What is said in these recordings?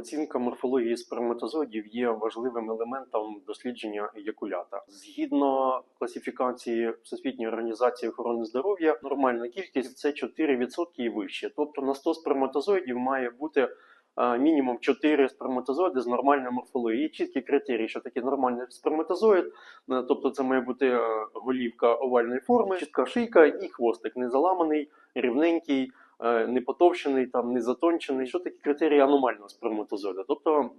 Оцінка морфології сперматозоїдів є важливим елементом дослідження еякулята. Згідно класифікації Всесвітньої організації охорони здоров'я, нормальна кількість це 4% і вище. Тобто на 100 сперматозоїдів має бути е, мінімум 4 сперматозоїди з нормальною морфологією. Є чіткі критерії, що таке нормальний сперматозоїд. Е, Тобто це має бути е, голівка овальної форми, чітка шийка і хвостик не заламаний, рівненький. Е, Не потовщений, там не затончений. Що такі критерії аномального сперматозоїда? Тобто,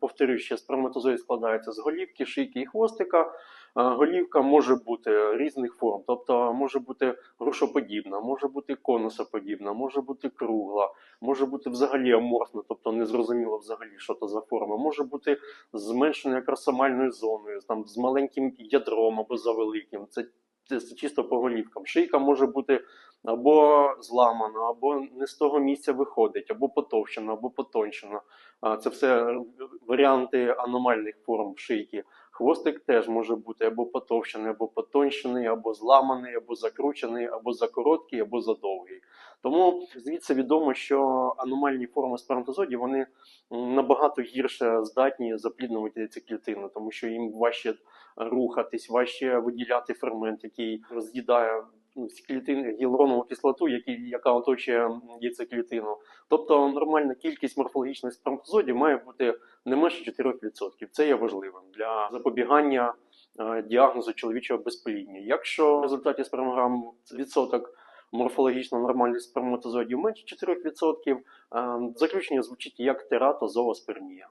повторюю ще, сперматозоїд складається з голівки, шийки і хвостика. Е, Голівка може бути різних форм, тобто може бути грушоподібна, може бути конусоподібна, може бути кругла, може бути взагалі аморфна, тобто незрозуміло взагалі, що це за форма, може бути зменшеною красомальною зоною, там з маленьким ядром або завеликим. Це чисто по голівкам. Шийка може бути або зламана, або не з того місця виходить, або потовщена, або потончена. Це все варіанти аномальних форм шийки. Хвостик теж може бути або потовщений, або потонщений, або зламаний, або закручений, або закороткий, або задовгий. Тому звідси відомо, що аномальні форми сперматозоїдів вони набагато гірше здатні запліднувати ці клітини, тому що їм важче рухатись, важче виділяти фермент, який роз'їдає ну, гіалуронову кислоту, які, яка оточує яйцеклітину. Тобто нормальна кількість морфологічних сперматозоїдів має бути не менше 4%. Це є важливим для запобігання е, діагнозу чоловічого безплідня. Якщо в результаті спермограм відсоток морфологічно нормальних сперматозоїдів менше 4%, е, заключення звучить як тератозооспермія.